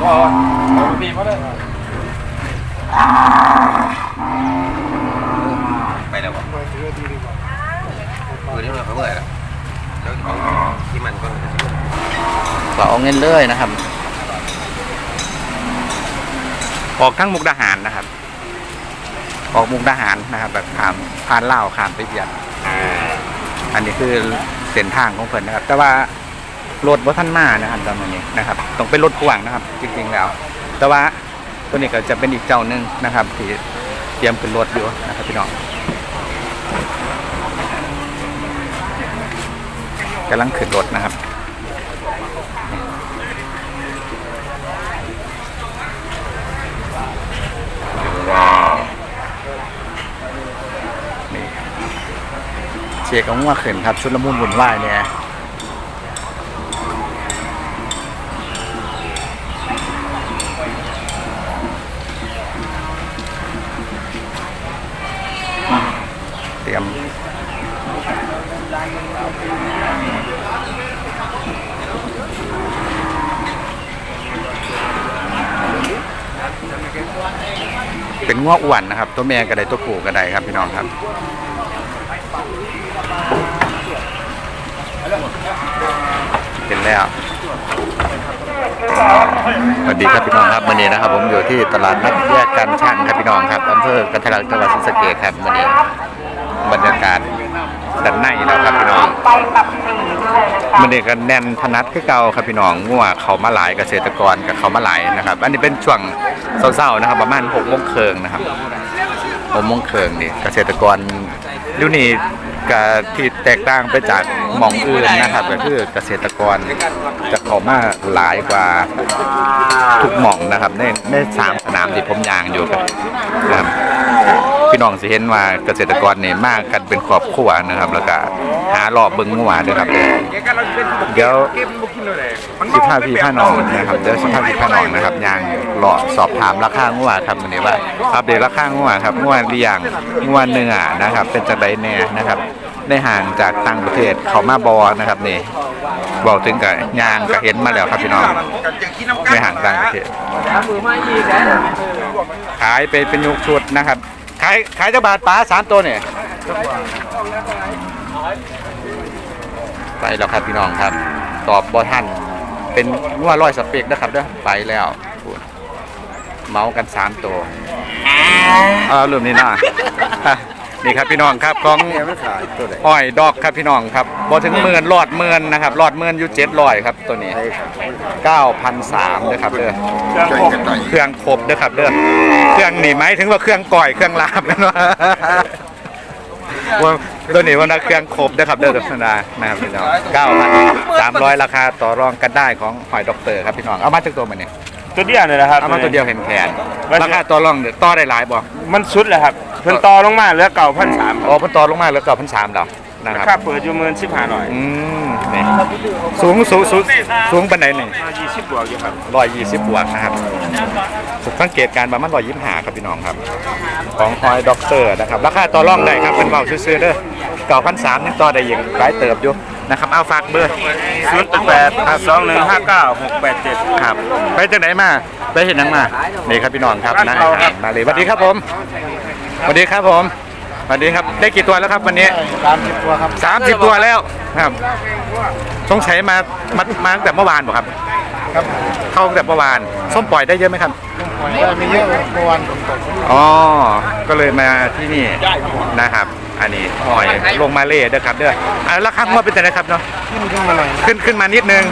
ก็เอาปีมาได้ไปแล้วบ่มาถือดีดีกว่าคือนี่มันเขาเมื่อยแล้วแล้วเอาที่มันก็ก็เอาเงินเลยนะครับ ออกทั้งมุกดาหารนะครับ ออกมุกดาหารนะครับ แบบผ่านผ่านเล่าผ่านไปเบียดอันนี้คือเส้นทางของเพิ่นนะครับ แต่ว่า รถบ่ท่านมานะครับตอนนี้นะครับต้องเป็นรถพ่วงนะครับ จริงๆแล้ว แต่ว่าตัวนี้ก็จะเป็นอีกเจ้าหนึ่งนะครับที่เตรียมขึ้นรถอยู่นะครับพี่น้องกำลังขึ้นรถนะครับนี่เช็คเอางัวขึ้นครับชุดละมุนวุ่นวายเนี่ย เป็นง้ออ้วนนะครับ ตัวแม่ก็ได้ตัวผู้ก็ได้ครับพี่น้องครับเป็นแล้วสวัสดีครับพี่น้องครับวันนี้นะครับ ผมอยู่ที่ตลาดนัดแยกการช่างครับพี่น้องครับอำเภอกันทะลักจังหวัดศรีสะเกษครับวันนี้บรรยากาศ ด้านในแล้วครับพี่น้องมันนี้ก็แน่นพนัดคือเก่าครับพี่น้องงัวเขามาหลายเกษตรกรกับเขามาหลายนะครับ อันนี้เป็นช่วงเศร้าๆนะครับ ประมาณหกโมงเคิงนะครับผมมงเคิงนี่เกษตรกรยุนี่ก็ที่แตกต่างไปจากหมองอื่นนะครับก็คือเกษตรกรจะเข้ามาหลายกว่าทุกหม่องนะครับในในสามสนามที่ผมยางอยู่กับนะครับ พี่น้องสิเห็นว่าเกษตรกรเนี่ยมากกันเป็นครอบครัวนะครับ แล้วก็หารอบเบิ้งงัวด้วยครับเดี๋ยวสิบห้าพี่ผ้าน้องนะครับเดี๋ยวสิบห้าพี่ผ้าน้องนะครับยางหลอสอบถามราคางัวครับวันนี้ว่าอัปเดตราคางัวครับงัวเลี้ยงงัวเนื้อนะครับ เป็นจังไดแน่นะครับได้ห่างจากต่างประเทศเขามาบอนะครับนี่บอกถึงกับยางก็เห็นมาแล้วครับพี่น้องไม่ห่างต่างประเทศขายไปเป็นยุกชุดนะครับาย ขายเจ้าบาทป้าสามตัวเนี่ยไปแล้วครับพี่น้องครับ ตอบบอท่านเป็นงัวร้อยสเปกนะครับเด้อไปแล้วพูดเมาส์กันสามตัวเออลืมนี่นะ นี่ครับพี่น้องครับของเนี่ยไม่ขายตัวไหนอ้อยดอกครับพี่น้องครับบอถึงหมื่นหลอดหมื่นนะครับหลอดหมื่นอยู่เจ็ดร้อยครับตัวนี้เก้าพันสามเด้อครับเด้อช่วยกันหน่อยเครื่องครบเด้อครับเด้อเครื่องนี่ไหมายถึงว่าเครื่องก่อยเครื่องลาบกันว่าว่าตัวนี้ว่านะเครื่องครบเด้อครับเด้อธรรมดานะครับพี่น้องเก้าพันสามร้อยราคาต่อรองกันได้ของหอยด็อกเตอร์ครับพี่น้องเอามาจากตัวมันเนี่ยตัวเดียวเลยนะครับเอามาตัวเดียวเห็นแขนราคาต่อรองเด้อต่อได้หลายบ่มันสุดเลยครับเพิ่นต่อลงมาเหลือเก่าพันสามอ๋อเพิ่นต่อลงมาแล้วก็พันสามดาวนะครับค่าเปิดอยู่เมินสิบห้าหน่อยอืมนี่สูงสูงสูงสูงปันไหนหนึ่งยี่สิบบวกอยู่ครับร้อยยี่สิบบวกนะครับสังเกตการณ์ประมาณร้อยยี่สิบห้าครับพี่น้องครับ ของออยด็อกเตอร์นะครับราคาต่อรองได้ครับเป็นเบาซื้อๆเด้อเก่าพันสามนี่ต่อได้ยังหลายเติบอยู่นะครับเอาฝากเบอร์ศูนย์แปดสองหนึ่งห้าเก้าหกแปดเจ็ดครับไปจากไหนมาไปเห็นนังมานี่ครับพี่น้องครับร้านนะเราครับมาเลยสวัสดีครับผม สวัสดีครับผมสวัสดีครับได้กี่ตัวแล้วครับวันนี้สามสิบตัวครับสามสิบตัวแล้วครับสงสัยมามามาตั้งแต่เมื่อวานบ่ครับ ครับเข้าตั้งแต่เมื่อวานส้มปล่อยได้เยอะไหมครับปล่อยได้ไม่เยอะเมื่อวานฝนตกอ๋อก็เลยมาที่นี่นะครับ อันนี้หอยลงมาเล่เด้อครับเด้ออ่าราคาว่าเป็นยังไงครับเนาะขึ้นขึ้นมาหน่อยขึ้นขึ้นมานิดนึง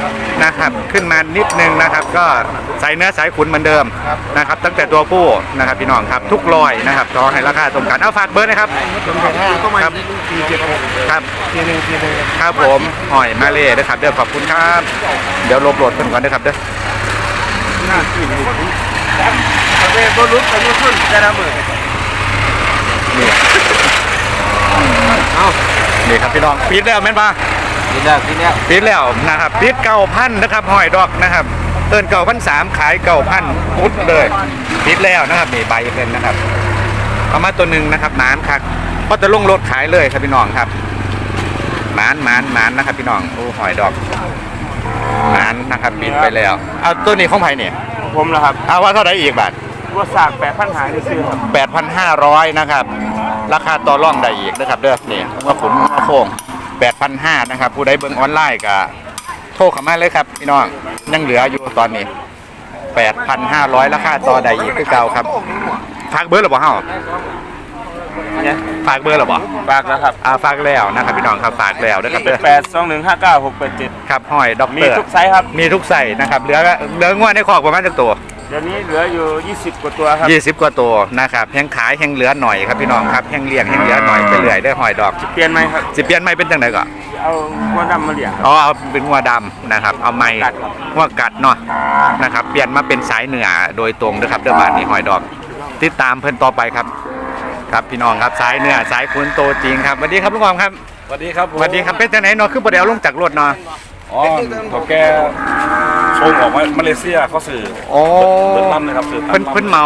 นะครับ ขึ้นมานิดนึงนะครับ ก็ใส่เนื้อสายขุนเหมือนเดิมนะครับ ตั้งแต่ตัวผู้นะครับพี่น้องครับ ทุกรอยนะครับขอให้ราคาตรงกันเอาฝากเบอร์นะครับเป็นไปห้าครับสี่เจ็ดหกครับสี่หนึ่งสี่หนึ่งครับผมหอยมาเล่นะครับเด้อขอบคุณครับ เดี๋ยวลบโหลดกันก่อนนะครับเด้อหน้าที่นี่ประเภทบรุษอายุขึ้นจะระเบิดนี่ เอานี่ครับพี่น้องปิดแล้วแม่นปะกินแล้วกินแล้วปิดแล้วนะครับปิดเก่าพันนะครับหอยดอกนะครับเตินเก่าพันสามขายเก่าพันพุดเลยปิดแล้วนะครับนี่ใบเป็นนะครับเอามาตัวหนึ่งนะครับหมานครับก็จะลงรถขายเลยครับพี่น้องครับหมานหมานหมานนะครับ พี่น้องโอ้หอยดอกหมานนะครับปิดไปแล้วเอาตัวนี้ของไผ่เนี่ยผมแล้วครับเอาว่าเท่าไหร่อีกบาทว่าสากแปดพันหาที่ซื้อครับ8,500นะครับ ราคาต่อรองได้อีกนะครับเด้อนี่ว่าขุนว่าโค้ง8,500นะครับ ผู้ใดเบิ่งออนไลน์ก็โทรเข้ามาเลยครับพี่น้องยังเหลืออยู่ตอนนี้ 8,500 ราคาต่อได้อีกคือเก่าครับฝากเบอร์หรือเปล่าเฮาเนี่ยฝากเบอร์หรือเปล่าฝากแล้วครับอ่าฝากแล้วนะครับพี่น้องครับฝากแล้วนะครับเด้อแปดสองหนึ่งห้าเก้าหกแปดเจ็ดครับห้อยด็อกมีเตอร์ทุกไซส์ครับมีทุกใส่นะครับเหลือเหลืองวดในคอกประมาณจักตัวเดี๋ยวนี้เหลืออยู่ยี่สิบกว่าตัวครับ 20 กว่าตัวนะครับแห้งขายแห้งเหลือหน่อยครับพี่น้องครับแห้งเลี้ยงแห้งเหลือหน่อยไปเรื่อยได้อหอยดอกเปลี่ยนไหมครับสิเปลี่ยนไม่เป็นจังไดก่อนเอาหัวดำมาเลี้ยงครับอ๋อเอาเป็นงัวดำนะครับ เอาไม้กัดครับงัวกัดเนาะนะครับเปลี่ยนมาเป็นสายเหนือโดยตรงด้วยครับเด้อบ้านนี้หอยดอกติดตามเพิ่นต่อไปครับ ครับพี่น้องครับสายเหนือสายคุณโตจริงครับสวัสดีครับลุงออมครับสวัสดีครับสวัสดีครับเป็นจังไหนเนาะคือบ่ได้เอาลงจากรถเนาะอ๋อเขาแก ชงออกมามาเลเซียเขาสื่อโอ้เปิดลำเลยครับสื่อตามเพิ่นลำเพิ่นเหมา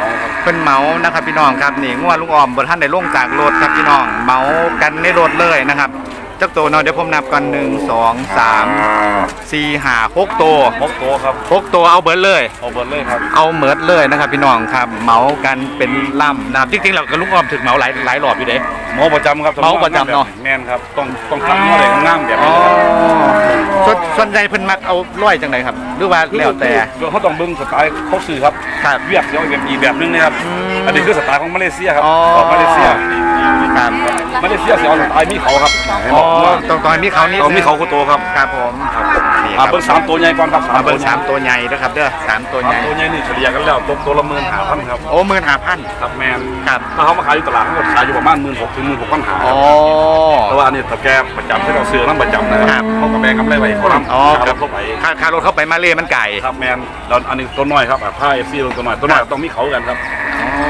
อ๋อครับเพิ่นเหมานะครับพี่น้องครับนี่งัวลุงออมบ่ทันได้ลงจากรถครับพี่น้องเหมากันในรถเลยนะครับ จักตัวเนาะเดี๋ยวผมนับก่อนหนึ่งสองสามสี่ห้าหกตัวมกโตครับหกตัวเอาเบิดเลย เอาเบิร์ดเลยครับ เอาเหมิดเลยนะครับพี่น้องครับเหมากันเป็นล่ำนะครับจริงๆเราก็ลุงออมถึงเหมาหลายหลายรอบอยู่เด้ หมอประจำครับหมอประจำเนาะแมนครับต้องต้องทำอะไรงามแบบอ๋อนี้นะครับส่วนส่วนใหญ่เพิ่นมักเอาร้อยจังไดครับหรือว่าแล้วแต่ คือเขาต้องเบิ้งสไตล์เขาสื่อครับครับเวียดเสียวแบบอีกแบบนึงนะครับอืมอันนี้คือสไตล์ของมาเลเซียครับอ๋อ ของมาเลเซีย ครับมาเลเซียเสียวสไตล์มีเขาครับให้อ๋บออกว่าตรงตอนนี้เขานี่เขามีเขาโคโตครับครับผมนี่คอ่ารับเบิ้งสามตัวใหญ่ก่อนครับมาเบิ่งสามตัวใหญ่นะครับเด้อสามตัวใหสามญ่ตัวใหญ่นี่เฉลี่ยกันแล้วตกตัวละหมื่นหาพันครับโอ้หมื่นห้าพันครับแมนครับถ้าเขามาขายอยู่ตลาดเขาก็ขายอยู่ประมาณหมื่นหกถึงหมื่นหกพันหาอ๋อ แต่ว่าอันนี้ถ้าแกประจำที่เราซื้อน้ำประจำนะคครัรับบ เขาก็แบ่งกำไรไว้เขาทำอ๋อคครัรับบเข้าไปค่าค่ารถเข้าไปมาเล่มันไก่ ครับแมนแล้วอันนี้ตัวน้อยครับอะผ้าเอฟซีตัวน้อยตัวน้อยต้องมีเขากันครับ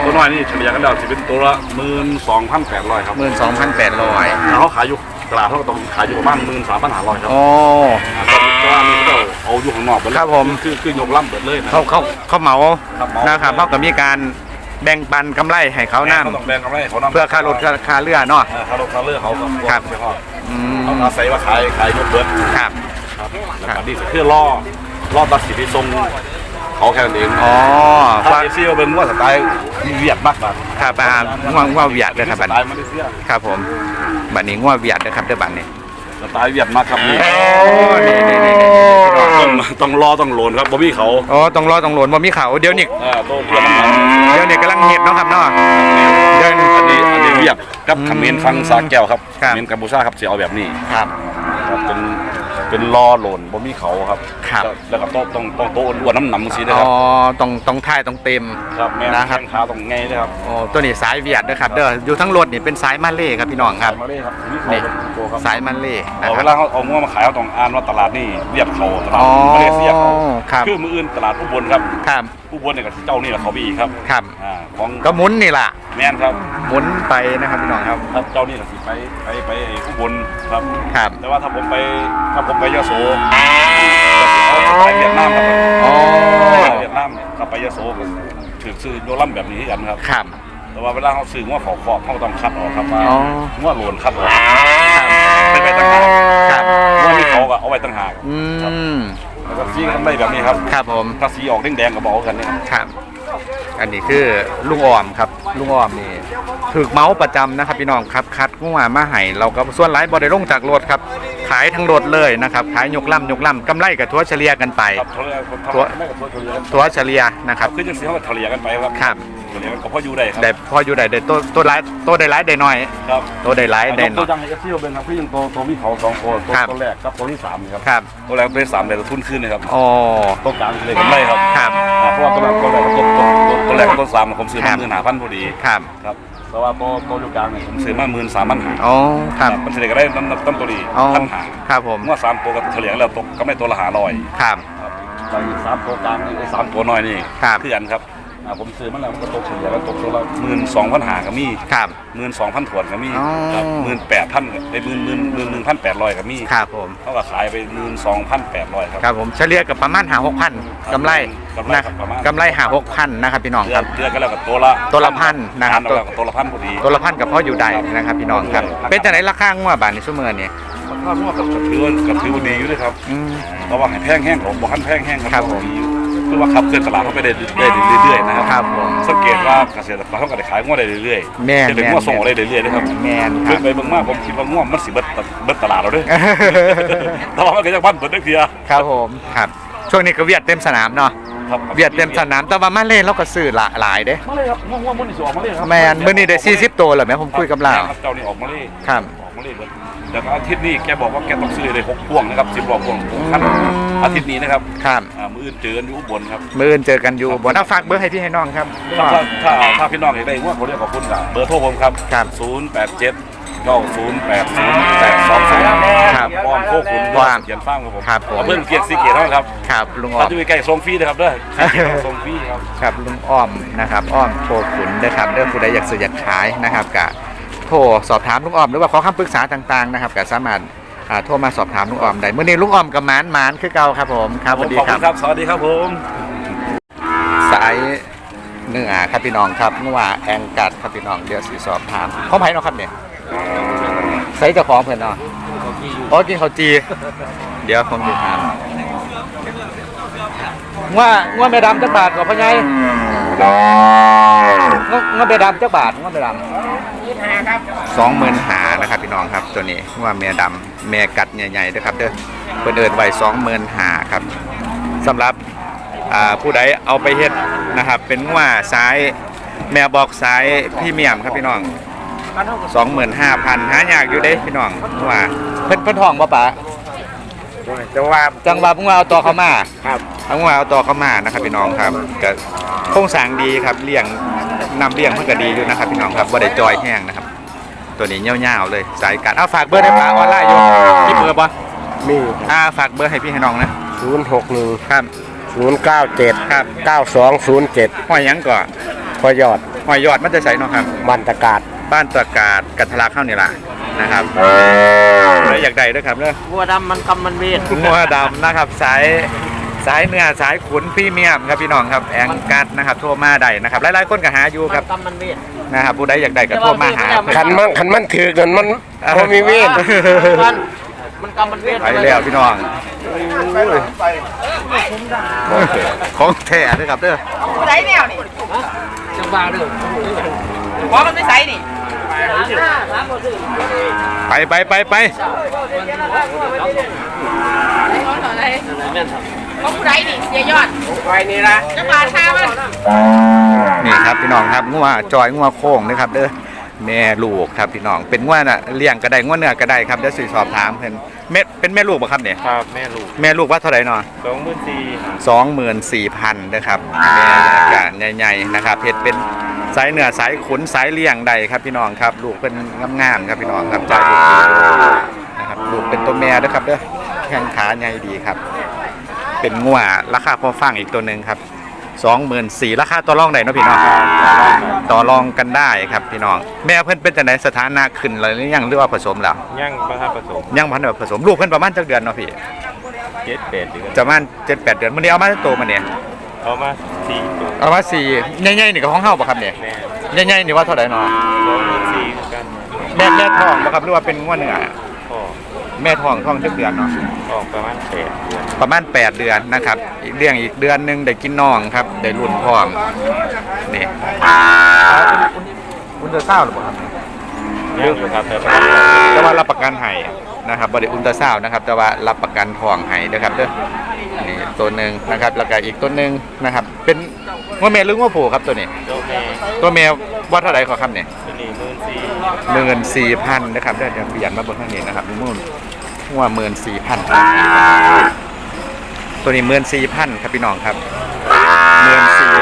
ตัวน้อยนี่เฉลี่ยกันแล้วจะเป็นตัวละหมื่นสองพันแปดร้อยครับหมื่นสองพันแปดร้อยถ้าเขาขายอยู่ตลาดเขาก็ต้องขายอยู่ประมาณหมื่นสามพันห้าร้อยครับโอ้อ่าตัวตัวนี้ก็เอาอยู่ข้างนอกหมดเลยครับผม คือคือยกล่ำเบิดเลยนะ เขาเขาเขาเหมาครับเหมานะครับเขาก็มีการแบ่งปันกำไรให้เขาเขานํต้องแบ่งกำไรให้เขานำเพื่อค่ารถค่าค่าเรือเนาะ อ่าค่ารถค่าเรือเขาก็ครับไปฮอดอืมเขาอาศัยว่าขายขายยกเบิด ครับ ครับแล้วก็นี่คือล่อล่อตัดสินที่ทรง เขาแค่นั้นเองอ๋อถ้าว่าเอฟซีเป็นว่าสไตล์เวียดมากกว่าครับอ่าง่วงง่วงเวียดเลยครับสบัดไตนี้ล์มาเลเซียครับผมบัดนี้ง่วงเวียดเลยครับเด้อบัดนี้ สไตล์เวียดมากครับนี่โอ้นี่นี่นี่นี่พี่น้องต้องต้องรอต้องโหลนครับบ่มีเขาอ๋อต้องรอต้องโหลนบ่มีเขาเดี๋ยวนี้เอ่อโตเพื่อนมันเดี๋ยวนี้กำลังเฮ็ดเนาะครับเนาะเดี๋ยวนี้อันนี้อันนี้เวียดกับเขมรฟังสาแก้วครับครับเขมรกัมพูชาครับสิเอาแบบนี้ครับ ครับเป็น เป็นรอโหลนบ่มีเขาครับ ครับ แล้วก็โตะต้องต้องโตะอ้วนๆน้ำหนำจังซี่นะอ๋คอรับต้องต้องท่ายต้องเต็ม ครับแม่นนะครับแข้งขาต้องไงเลยครับโอ้ตัวนี้สายเวียดนะครับเด้ออยู่ทั้งรถนี่เป็นสายมาเล่ครับพี่น้องครับ มาเลยครับมีเขานี่เป็นตัวครับสายมาเล่นะเอาคเวรับลาเขาเอางัวมาขายเขาต้องอ่านว่าตลาดนี่เรียบเขาตลาดอ๋อมาเลเซียเขาครับคือมืออื่นตลาดผู้บนครับครับผู้บนเนี่ยกับเจ้านี่แหละเขาไปอีกครับครับอ่าของก็หมุนนี่ล่ะแมนครับหมุนไปนะครับพี่น้องครับ ครับเจ้านี่แหละสิไปไปไปไอ้ผู้บนครับ ครับ แต่ว่าถ้าผมไปถ้าผมไปยโสก็สิเอาสไตล์เวียดนามครับอ๋อเวียดนามถ้าไปยโสก็ถือซื้อโยลัมแบบนี้กันครับ ครับ แต่ว่าเวลาเขาซื้องัวเขาครอบเขาต้องคัดออกครับว่าอ๋องัวโหลนคัดออกไปไปต่างหากครับงัวมีเขาก็เอาไว้ต่างหากอืมแล้วก็ซีกันได้แบบนี้ครับ ครับผม ถ้าสีออกแดงๆก็บอกกันนะครับครับ อันนี้คือลุงออมครับ ลุงออมนี่ถือเมาส์ประจำนะครับ พี่น้องครับคัดงัวมาให้เราก็ส่วนหลายบริลงจากรถครับ ขายทั้งรถเลยนะครับขายยกล่ำยกล่ำกำไรกับทัวเฉลี่ยกันไป ครับเท่าไหร่ครับตัวไม่กับตัวเฉลี่ยกันทัวเฉลี่ยนะครับ คือจังสีเขาก็เฉลี่ยกันไปครับครับ เฉลี่ยกันก็พออยู่ได้ครับได้พออยู่ได้ได้ตัวตัวหลายตัวได้หลายได้น้อย ครับตัวได้หลายได้น้ตัอวยจังให้เที่ยวเป็นครับพี่ยังตัวตัวมีเขาสองตัวตัวครับ ตัวแรกครับตัวที่สามครับครับตัวแรกตัวที่สามเลยตัวทุนขึ้นเลยครับอ๋อตัวกลางเลยกันได้ครับครับ อ่าเพราะว่าตัวแรกตัวแรกตัวตัวตัวตัวแรกกับตัวสามผมซื้อครัมาบ หมื่นห้าพันพอดีครับครับแต่ว่าตัวตัวอยู่กลางเนี่ยผมซื้อมาหมื่นสามพันห้าอ๋อครับมันเฉลี่ยกันได้ตั้งตั้งตัวดีอ๋อพันห้าครับผมเมื่อสามตัวก็เฉลี่ยกันแล้วตกก็ไม่ตัวละหาร้อยครับ ครับแล้วอีกสามตัวกลางนี่ไอ้สามตัวน้อยนี่ครับ คือกันครับ อ่าผมซื้อมาแล้วมันก็ตกเฉลี่ยกันตกตัวละหมื่นสองพันหาก็มีครับ หมื่นสองพันถวนก็มีอ๋อ ครับหมื่นแปดพันไปหมื่นหมื่นหมื่นหนึ่งพันแปดร้อยก็มีครับผม เขาก็ขายไปหมื่นสองพันแปดร้อยครับ ครับผมเฉลี่ยกับประมาณหาหกพันกำไรกำไรนะครับประมาณ กำไรหาหกพันนะครับพี่น้องเดืคอรันบ เดือนก็แล้วกับตัวละตัวละพันนะครับ ตัวละตัวละพันพอดี ตัวละพันกับพ่ออยู่ใดนะครับพี่น้องครับ ครับ เป็นจังไหนราคางัวบาทในชั่วโมงนี้ถ้างวดกับถือว่ากับถือว่าดีอยู่เลยครับ อืม เพราะว่าให้แพงแห้งของบอกให้แพงแห้งครับผม ดีอยู่ คือว่าขับเคลื่อนตลาดเข้าไปได้ได้เรื่อยๆนะครับครับผมสังเกตว่าเกษตรกรเขาก็ได้ขายงวดได้เรื่อยๆแม่นจะเป็นงวดส่งออกได้เรื่อยๆนะครับแมนคเรื่รัอบงไปเบางมากผมคิดว่างวดมันสิเบิดเบิดตลาดเราเด้วยแต่ว่ามันก็ยังบ้านเบิดได้เพียครับผมครับช่วงนี้ก็เวียดเต็มสนามเนาะครับเวียดเต็มสนามแต่ว่ามาเล่นเราก็ซื้อหลายหลายเด้มาเลยครับงวดงวดมันนี่สิออกมาเลยครับแมนมื้อนี้ได้40ตัวแล้วแม่ผมคุยกับเราครับเจ้านี่ออกมาเลยครับ ออกมาเลยเบิด แต่ก็อาทิตย์นี้แกบอกว่าแกต้องซื้อเลยหกพ่วงนะครับสิบรอบพ่วงหกคันอืมอาทิตย์นี้นะครับครับอ่ามืออื่นเจอกันอยู่อุบลครับ มื้ออื่นเจอกันอยู่บ่น่าฝากเบอร์ให้พี่ให้น้องครับถ้าถ้าถ้าถ้าพี่น้องอยากได้งวดผมเรียกขอบคุณครับเบอร์โทรผมครับ ครับศูนย์แปดเจ็ดเก้าศูนย์แปดศูนย์แปดสองศูนย์ครับป้อมโคกขุนป้อมเขียนฟ้างครับผมครับผม เพื่อนเกียรติสีเกียรติเท่านั้นครับครับลุงอ้อถ้าม จะไปใกล้ส่งฟรีนะครับเด้อสีเกียรติส่งฟรีครับ ครับลุงอ้อมนะครับอ้อมโคขุนนะครับเรื่องผู้ใดอยากซื้ออยากขายนะครับกะ โทรสอบถามลุงอ้อมหรือว่าขอคำปรึกษาต่างๆนะครับก็สามารถอ่าโทรมาสอบถามลุงอ้อมได้เมื่อนี้ลุงอ้อมกับหมานหมานคือเก่าครับผมครับสวัสดีขอบคคุรับ ณครับ สวัสดีครับผม สายเนื้อครับพี่น้องครับเมื่อว่าแองกัดครับพี่น้องเดี๋ยวสีสอบถามของไผ่เนาะครับเนี่ยใส่เจ้าของเพื่อนเนาะอ๋อกินข้าวจี เดี๋ยวผมจะถามว่าว่าแม่ดำจักบาทกับพ่อใหญ่ ว่าว่าแม่ดำจักบาทว่าแม่ดำสองหมื่นหานะครับพี่น้องครับตัวนี้ว่าแม่ดำแม่กัดใหญ่ๆด้วยครับเด้อเพิ่นเอินไว้สองหมื่นหาครับสำหรับอ่าผู้ใดเอาไปเฮ็ดนะครับ เป็นว่าสายแมวบอกสายพรีเมียมครับพี่น้อง25,000หายากอยู่เด้พี่น้องว่าเพิ่นเพิ่นทองบ่ปะจังหวะจังหวะเพิ่งว่าเอาตัวเข้ามาครับเอาว่าเอาตัวเข้ามานะครับพี่น้องครับก็โครงสร้างดีครับเลี้ยง นำเลี้ยงเพิ่นก็ดีอยู่นะครับพี่น้องครับบ่ได้จอยแห้งนะครับ ตัวนี้ยาวๆเลยสายการเอาฝากเบอร์ได้ปะออนไลน์อยู่มีเบอร์บ่มีอ่าฝากเบอร์ให้พี่ให้น้องนะศูนย์หกหนึ่งครับศูนย์เก้าเจ็ดครับเก้าสองศูนย์เจ็ดห้อยหยังก่อนพอยอดห้อยยอดมันจะใส่เนาะครับบันตากาศบ้านตรากาศกันทะลักเข้านี่ล่ะนะครับแล้วอยากได้ด้วยครับเนอะวัวดำมันกำมันเวทงัวดำนะครับสาย สายเนื้อสายขุนพรีเมียมครับพี่น้องครับแองกัดนะครับโทรมาได้นะครับหลายๆคนก็หาอยู่ครับกำมันเวท นะครับผู้ใดอยากได้ก็โทรมาหา ขันมันขันมันถือกันมันพอมีเวทมันมันกำมันเวทไปแล้วพี่น้องของแท้ด้วยครับเด้อใส่แนวนี่จังหวะเด้อว่ามันไม่ใส่นี่ไปไปไปไปของอะไร ของผู้ใดนี่เสียยอดไปนี่ละจะบาดค่ามันนี่ครับพี่น้องครับงัวจอยงัวโค้งนะครับเด้อแม่ลูกครับพี่น้อง เป็นงัวน่ะเลี้ยงก็ได้งัวเนื้อก็ได้ครับเดี๋ยวสิสอบถามเพิ่นแม่เป็นแม่ลูกบ่ครับเนี่ยครับแม่ลูกแม่ลูกว่าเท่าไหร่เนาะสองหมื่นสี่สองหมื่นสี่พันนะครับแม่กะใหญ่ๆนะครับเพชรเป็นสายเหนือสายขุนสายเลี่ยงใดครับพี่น้องครับ ลูกเป็นงามๆครับพี่น้องครับจ่ายลูกดีนะครับลูกเป็นตัวแม่ด้วยครับเด้อแข้งขาใหญ่ดีครับ เป็นงัวราคาพอฟังอีกตัวหนึ่งครับสองหมื่นสี่ราคาต่อรองได้เนาะพี่น้องต่อรองกันได้ครับพี่น้อง แม่เพิ่นเป็นจังไดสถานะขึ้นเลยหรือยังหรือว่าผสมแล้วย่างประทับผสมยังพันแบบผสมลูกเพิ่นประมาณจักเดือนเนาะพี่เจ็ดแปดเดือนจะประมาณเจ็ดแปดเดือนมันนี้เอามาโตมาเนี่ยเอามาสี่ตัวเอามาสี่ใหญ่ๆนี่ก็ของเฮาบ่ครับเนี่ยแม่ใหญ่ๆนี่ว่าเท่าไหร่เนาะสองหมื่นสี่เหมือนกันแม่แม่ท้องบ่ครับหรือว่าเป็นงวดเนื้อพ่อ แม่ท้องท้องจักเดือนเนาะออกประมาณแปดเดือนประมาณ 8 เดือนนะครับอีกเรื่องอีกเดือนหนึงได้กินน้องครับได้รุ่นพร้อมนี่อุลตราซาวด์หรือเปล่าครับย่างอยู่ครับแต่แต่ว่ารับประกันให้นะครับบ่ได้อุลตราซาวด์นะครับ แต่ว่ารับประกันท้องให้นะครับเด้อนี่ตัวหนึงนะครับแล้วก็อีกตัวหนึงนะครับ เป็นงวแม่หรืองวผู้ครับตัวนี้ เจ้าแม่ตัวแม่ว่าเท่าไหร่ขอครับเนี่ยตัวนี้ หมื่นสี่พันนะครับเดี๋ยวเปลี่ยนมาบนข้างนี้นะครับมุ่นว่าหมื่นสี่พันตัวนี้หมื่นสี่พันครับพี่น้องครับหมื่นสี่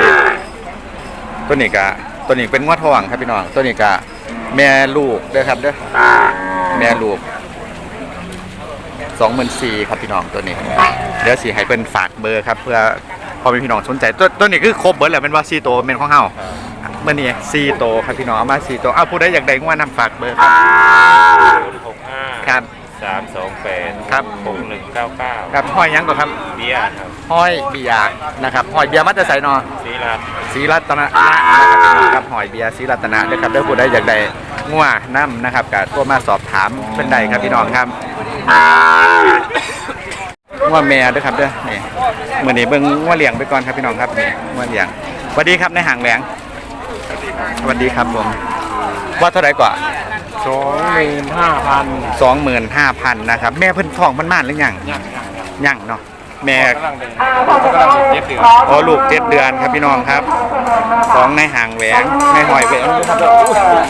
ตัวนี้ก็ตัวนี้เป็นงวดทองครับพี่น้อง ตัวนี้ก็แม่ลูกเด้อครับเด้อแม่ลูกสองหมื่นสี่ครับพี่น้องตัวนี้ เดี๋ยวสีให้เป็นฝากเบอร์ครับ เพื่อพอมีพี่น้องสนใจตัวตัวนี้คือครบเบิร์ดแหละเป็นว่าซีโตวเป็นของเฮาเมื่อนี้ ซีโตวครับพี่น้องเอามาซีโตวเอาผู้ใดอยากได้งว่านำฝากเบอร์ครับศูนย์หกห้าครับสามสองแปดครับหกหนึ่งเก้าเก้าครับห้อยหยังก่อนครับเบียร์ครับห้อยเบียร์นะครับห้อยเบียร์มัตจะใส่นอ สีรัตน์ศรีรัตนะนะครับห้อยเบียร์ศรีรัตนะนะครับเด้อผู้ใดอยากได้งัวน้ำนะครับกับตัวมาสอบถามเป็นใดครับพี่น้องครับงัวแม่เด้วยครับเด้อนี่มื่อนี้เบิ่งว่าเลี้ยงไปก่อนครับพี่น้องครับนี่ว่าเลี้ยงสวัสดีครับในห่างแหวง สวัสดีครับผม ว่าเท่าไหร่กว่า สองหมื่นห้าพันสองหมื่นห้าพันนะครับ แม่เพิ่นท้องมันม่านหรือยังยังเนาะแม่กำลังเด็กกำลังเจ็ดเดือนโอ้ลูกเจ็ดเดือนครับพี่น้องครับของในห่างแหวงในหอยแหวงครับ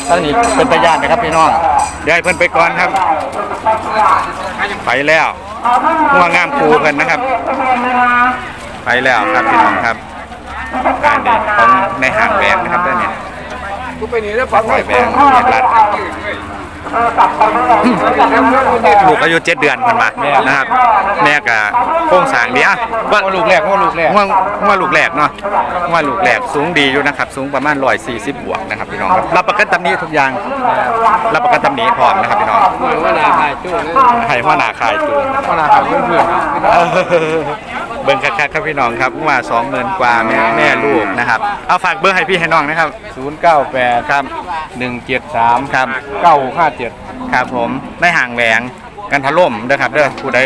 ท่านนี้เป็นตาญาตินะครับพี่น้องเดี๋ยวให้เพิ่นไปก่อนครับ ไปแล้วงัวงามคูเพิ่นนะครับ ไปแล้วครับพี่น้องครับอันนี้ของในห่างแหวงนะครับด้านนี้ กูไปนี่แล้วฟังหอยแหวงเรียบรัดลูกอายุเจ็ดเดือนเพิ่นมานะครับ แม่กับโค้งสร้างดีอะว่าลูกแรกลูกแรกว่าว่าลูกแหลกเนาะว่าลูกแหลกสูงดีอยู่นะครับ สูงประมาณ140บวกนะครับพี่น้องครับรับประกันตำหนี้ทุกอย่างรับประกันตำหนี้พร้อมนะครับพี่น้องว่านาคายจู้นะให้ว่าหนาคายจูงว่านาคายเพื่อนเพื่อน เออเบิ่งคักๆครับพี่น้องครับว่า20,000กว่าแม่แม่ลูกนะครับ เอาฝากเบอร์ให้พี่ให้น้องนะครับ ศูนย์เก้าแปดครับหนึ่งเจ็ดสามครับเก้าหกห้าเจ็ดครับผมในห่างแหวงกันทะล่มเด้อครับเด้อผู้ใด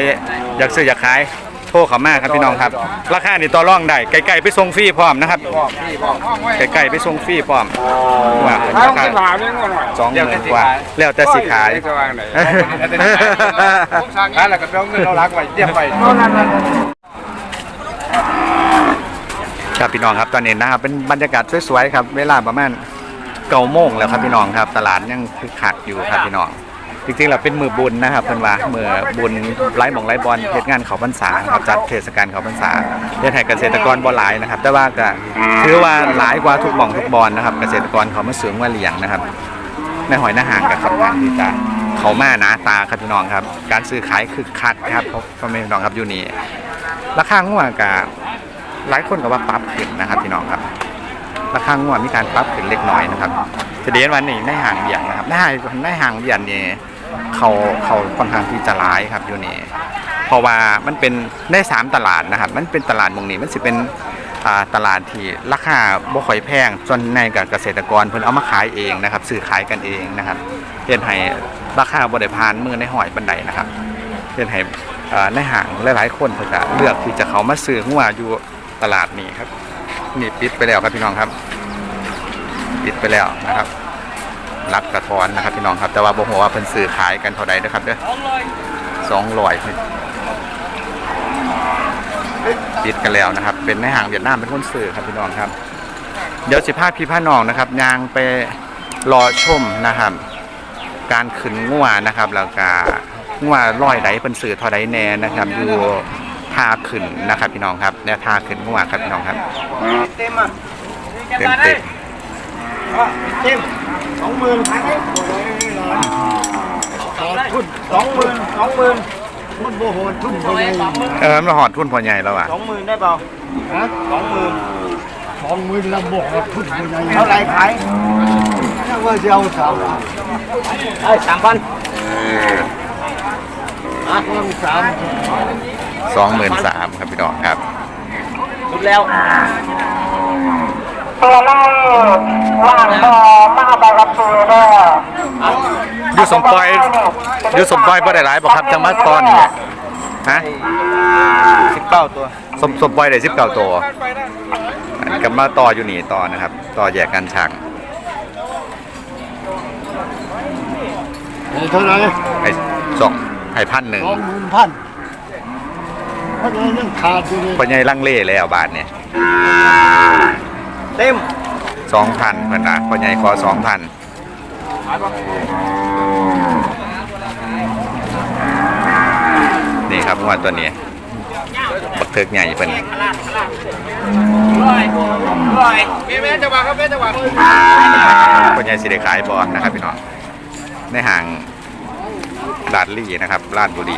อยากซื้ออยากขายโทรเข้ามาครับพี่น้องครับ ราคานี่ต่อรองได้ไกลๆไปส่งฟรีพร้อมนะครับบอกพี่บอกไกลๆไปส่งฟรีพร้อมว่าถ้าราต้องคากินหมาเนี่ยก็หน่อยสองหมื่นกว่าแล้วแต่สิขายจะวางไหนนั่นแหละก็ต้องเงินเรารักไว้เตรียมไว้ ครับพี่น้องครับตอนนี้นะครับเป็นบรรยากาศสวยๆครับเวลาประมาณเก้าโมงแล้วครับพี่น้องครับ ตลาดยังคึกคักอยู่ครับพี่น้องจริงๆเราเป็นมือบุญนะครับเพิ่อนว่ามือบุญไร้หมองไร้บอลเฮ็ดงานเขาพรรษาครับจัดเทศกาลเขาพรรษาเฮ็ดให้เกษตรกรบ่หลายนะครับ แต่ว่าก็ถือว่าหลายกว่าทุกหม่องทุกบอลนะครับ เกษตรกรเขามาเสริมว่าเลี้ยงนะครับในหอยหน้าห่างกับค่อนข้างที่จะเขามาหนาตาครับพี่น้องครับ การซื้อขายคึกคักครับพ่อแม่พี่น้องครับอยู่นี่ราคางัวกับ หลายคนก็ว่าปรับขึ้นนะครับพี่น้องครับราคางัวมีการปรับขึ้นเล็กน้อยนะครับจะเดียนวันนี้ในห่างเบียนนะครับในห่างในห่างเบียนเนี่ยเขาเขาค่อนข้างที่จะร้ายครับอยู่นี่เพราะว่ามันเป็นในสามตลาดนะครับ มันเป็นตลาดมงนี้มันสิเป็นตลาดที่ราคาบ่ค่อยแพงส่วนในกับเกษตรกรเพิ่นเอามาขายเองนะครับซื้อขายกันเองนะครับเฮ็ดให้ราคาบ่ได้ผ่านมือในหอยบันไดนะครับเฮ็ดให้อ่าในห่างหลายๆคนเพิ่นก็เลือกที่จะเขามาซื้องัวอยู่ ตลาดนี้ครับ นี่ปิดไปแล้วครับพี่น้องครับ ปิดไปแล้วนะครับรับกระทอนนะครับพี่น้องครับ แต่ว่าบ่ฮู้ว่าเพิ่นซื้อขายกันเท่าใดนะครับเด้อสองร้อยปิดกันแล้วนะครับ เป็นในห้างเวียดนามเป็นคนซื้อครับพี่น้องครับ เดี๋ยวสิพาพี่พาน้องนะครับยางไปรอชมนะครับ การขึ้นงัวนะครับ แล้วก็งัวร้อยใดเพิ่นซื้อเท่าใดแน่นะครับอยู่ ท่าขึ้นนะครับพี่น้องครับเนี่ยท่าขึ้นงัวครับพี่น้องครับเต็มอะเต็มเต็มเต็มสองหมื่นทุนสองหมื่นสองหมื่นทุนโบโหทุนโบโหเออมันหอดทุนพอใหญ่แล้วอะสองหมื่นได้เปล่าฮะสองหมื่นสองหมื่นลำบกทุนเท่าไรขายว่าจะเอาสามไอ้สามพันอะสาม สองหมื่นสามครับพี่น้องครับสุดแล้วตัวแรกว่างบอมาบารับตัวเด้ออยู่สมปอยอยู่สมปอยบ่ได้หลายบ่ครับจังมาตอนนี้ฮะสิบเก้าตัวสมสมปอยได้สิบเก้าตัวอันกับมาต่ออยู่นี่ต่อนะครับ ต่อแยกกันช่างเท่าไหร่ให้สองให้พันหนึ่งสองหมื่นพัน เพราะฉะนั้นยังขาดอยู่เลยพอใหญ่ลังเล่แล้วบาทเนี่ยเต็มสองพันเพิ่นนะพอใหญ่ขอสองพันนี่ครับงวดตัวนี้บักเทิกใหญ่เพิ่นแม่จะวางครับแม่จะวางคนใหญ่สิได้ขายบอลนะครับพี่น้องในห่างลาดลี่นะครับลาดบุรี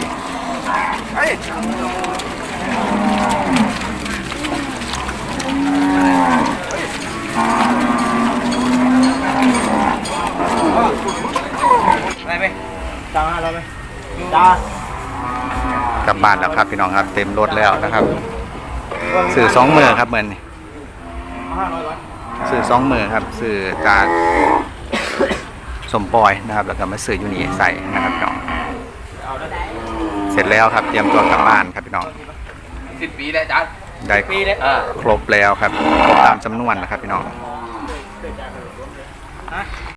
กลั บบ้านแล้วครับ พี่น้องครับ เต็มรถแล้วนะครับ สื่อสองมือครับเหมือนสื่อสองมือครับ สื่อการสมปอยนะครับ แล้วก็มาซื้อยูนีใส่นะครับพี่น้อง เสร็จแล้วครับเตรียมตัวกลับบ้านครับพี่น้องสิบปีแล้วจ้าได้ปีเลยอ่าครบแล้วครับครบตามจำนวนนะครับพี่น้อง